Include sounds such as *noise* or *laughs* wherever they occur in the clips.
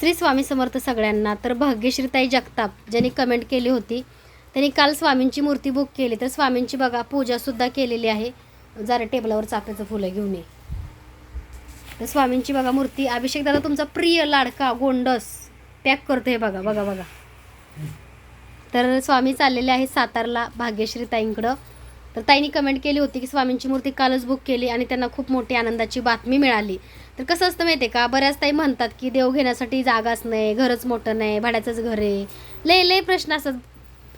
श्री स्वामी समर्थ सगळ्यांना तर भाग्यश्रीताई जगताप ज्यांनी कमेंट केली होती त्यांनी काल स्वामींची मूर्ती बुक केली. तर स्वामींची बघा पूजासुद्धा केलेली आहे. जरा टेबलावर चाफ्याचं फुलं घेऊन ये. तर स्वामींची बघा मूर्ती. अभिषेक दादा तुमचा प्रिय लाडका गोंडस पॅक करतो हे बघा बघा बघा. तर स्वामी चाललेले आहेत सातारला भाग्यश्री ताईंकडं. तर ताईंनी कमेंट केली होती की स्वामींची मूर्ती कालच बुक केली आणि त्यांना खूप मोठी आनंदाची बातमी मिळाली. तर कसं असतं माहिती आहे का? बऱ्याच ताई म्हणतात की देव घेण्यासाठी जागाच नाही घरच मोठं नाही भाड्याचंच घर आहे. लय लय प्रश्न असतात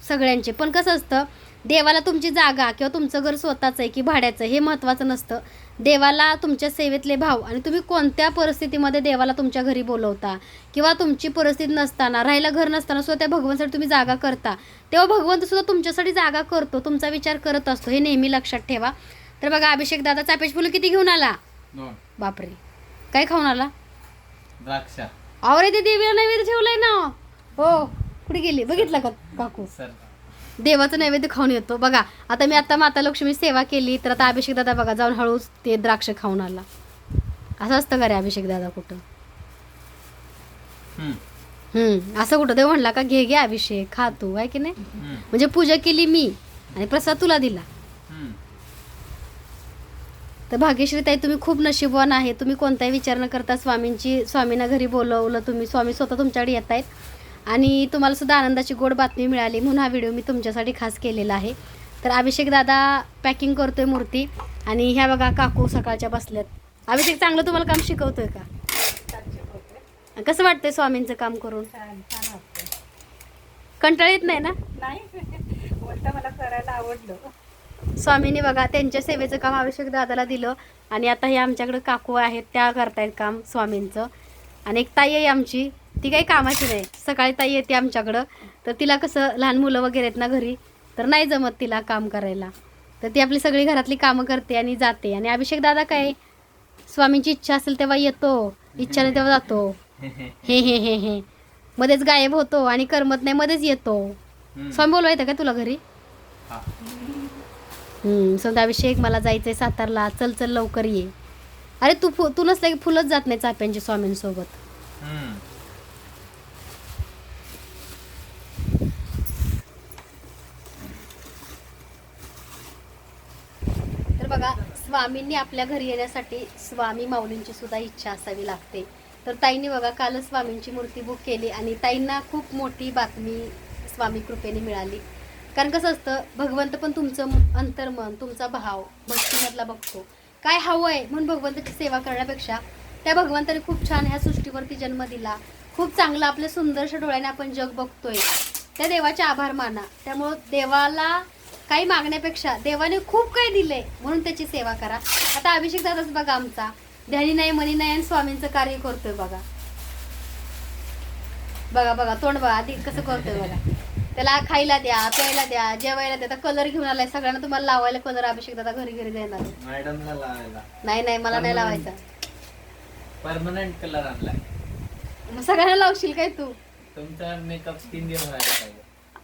सगळ्यांचे. पण कसं असतं देवाला तुमची जागा किंवा तुमचं घर स्वतःचं आहे की भाड्याचं हे महत्त्वाचं नसतं. देवाला तुमच्या सेवेतले भाव आणि तुम्ही कोणत्या परिस्थितीमध्ये देवाला तुमच्या घरी बोलवता किंवा तुमची परिस्थिती नसताना राहायला घर नसताना सुद्धा त्या भगवंतासाठी तुम्ही जागा करता. तेव्हा भगवंत सुद्धा तुमच्यासाठी जागा करतो तुमचा विचार करत असतो. हे नेहमी लक्षात ठेवा. तर बघा अभिषेक दादा चापेच फुलं किती घेऊन आला? बापरे. काय खाऊन आला? द्राक्ष. आवरे ते देवीला नैवेद्य ठेवलंय ना. हो कुठे गेली? बघितलं का काकू? सर देवाचं नैवेद्य खाऊन येतो. बघा आता मी आता माता लक्ष्मी सेवा केली तर आता अभिषेक दादा बघा जाऊन हळूच ते द्राक्ष खाऊन आला. असं असतं का रे अभिषेक दादा कुठं? हम्म, असं कुठं? देव म्हणला का घे घे अभिषेक खा तू आहे की नाही? म्हणजे पूजा केली मी आणि प्रसाद तुला दिला. तर भाग्यश्री ताई तुम्ही खूप नशीबवान आहे. तुम्ही कोणताही विचार न करता स्वामींची स्वामींना घरी बोलवलं तुम्ही स्वामी स्वतः तुमच्याकडे येत आहेत आणि तुम्हाला सुद्धा आनंदाची गोड बातमी मिळाली म्हणून हा व्हिडिओ मी तुमच्यासाठी खास केलेला आहे. तर अभिषेक दादा पॅकिंग करतोय मूर्ती आणि ह्या बघा काकू सकाळच्या बसल्यात. अभिषेक चांगलं तुम्हाला काम शिकवतोय का? कसं वाटतंय स्वामींचं काम करून? छान छान वाटतं कंटाळ येत नाही ना? *laughs* मला करायला आवडलं. स्वामींनी बघा त्यांच्या सेवेचं काम अभिषेक दादाला दिलं आणि आता हे आमच्याकडे काकू आहेत त्या करतायत काम स्वामींचं. आणि एक ताई आहे आमची ती काही कामाची नाही. सकाळी ताई येते आमच्याकडं. तर तिला कसं लहान मुलं वगैरे आहेत ना घरी तर नाही जमत तिला काम करायला. तर ती आपली सगळी घरातली कामं करते आणि जाते. आणि अभिषेक दादा काय स्वामींची इच्छा असेल तेव्हा येतो. इच्छा नाही तेव्हा जातो. हे हे हे हे. मध्येच गायब होतो आणि करमत नाही मध्येच येतो. स्वामी बोलवायचं का तुला घरी? हा. हम्म, समजा अभिषेक मला जायचंय सातारला. चल चल लवकर ये. अरे तू फु तू नसलं की फुलंच जात नाही चाप्यांची स्वामींसोबत हम्म. तर बघा स्वामींनी आपल्या घरी येण्यासाठी स्वामी माऊलींची सुद्धा इच्छा असावी लागते. तर ताईंनी बघा कालच स्वामींची मूर्ती बुक केली आणि ताईंना खूप मोठी बातमी स्वामी कृपेने मिळाली. कारण कसं असतं भगवंत पण तुमचं अंतर्मन तुमचा भाव भक्तीमधला बघतो. काय हवं आहे म्हणून भगवंताची सेवा करण्यापेक्षा त्या भगवंताने खूप छान ह्या सृष्टीवरती जन्म दिला. खूप चांगला आपल्या सुंदरशा डोळ्याने आपण जग बघतोय. त्या देवाचे आभार माना. त्यामुळं देवाला काही मागण्यापेक्षा देवाने खूप काही दिले म्हणून त्याची सेवा करा. आता अभिषेक दादाच बघा आमचा. ध्यानी नाही मनी नाही आणि स्वामींचं कार्य करतोय बघा. बघा बघा तोंड बघा आधी कसं करतोय बघा. त्याला खायला द्या प्यायला द्या जेवायला द्या. कलर घेऊन आलाय सगळ्यांना तुम्हाला लावायला कलर अभिषेक दादा घरी घरी देणार नाही नाही मला नाही लावायचा. परमनंट कलर आणलाय. मग सगळ्यांना लावशील काय तू? तुमचा मेकअप व्हायला पाहिजे.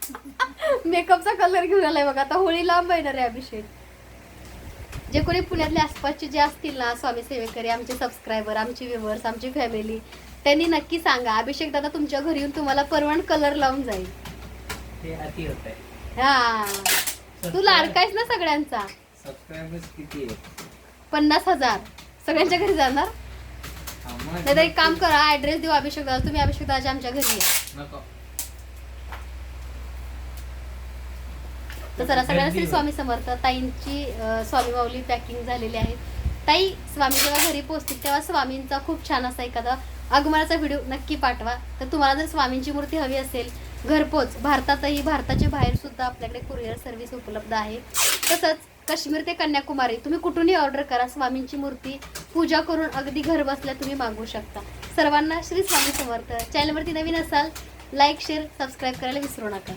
*laughs* मेकअपचा कलर घेऊन आलाय बघा. आता होळी लांब येणार आहे अभिषेक. जे कोणी पुण्यातले आसपासचे जे असतील ना स्वामी सेवेकरी आमचे सबस्क्रायबर आमचे व्ह्युअर्स आमची फॅमिली त्यांनी नक्की सांगा. अभिषेक दादा तुमच्या घरी येऊन तुम्हाला परवण कलर लावून जाईल. हा. तू लाडकायस ना सगळ्यांचा. पन्नास हजार. सगळ्यांच्या घरी जाणार? नाही तर एक काम करा ऍड्रेस देऊ अभिषेक दादा. तुम्ही अभिषेक दादाच्या आमच्या घरी या. तर चला सगळ्यांना श्री स्वामी समर्थ ताईंची स्वामी माऊली पॅकिंग झालेली आहे. ताई स्वामी जेव्हा घरी पोहोचतील तेव्हा स्वामींचा खूप छान असा एखादा आगमनाचा व्हिडिओ नक्की पाठवा. तर तुम्हाला जर स्वामींची मूर्ती हवी असेल घरपोच भारतातही भारताच्या बाहेर सुद्धा आपल्याकडे कुरिअर सर्व्हिस उपलब्ध आहे. तसंच काश्मीर ते कन्याकुमारी तुम्ही कुठूनही ऑर्डर करा स्वामींची मूर्ती पूजा करून अगदी घर बसल्या तुम्ही मागवू शकता. सर्वांना श्री स्वामी समर्थ. चॅनलवरती नवीन असाल लाईक शेअर सबस्क्राईब करायला विसरू नका.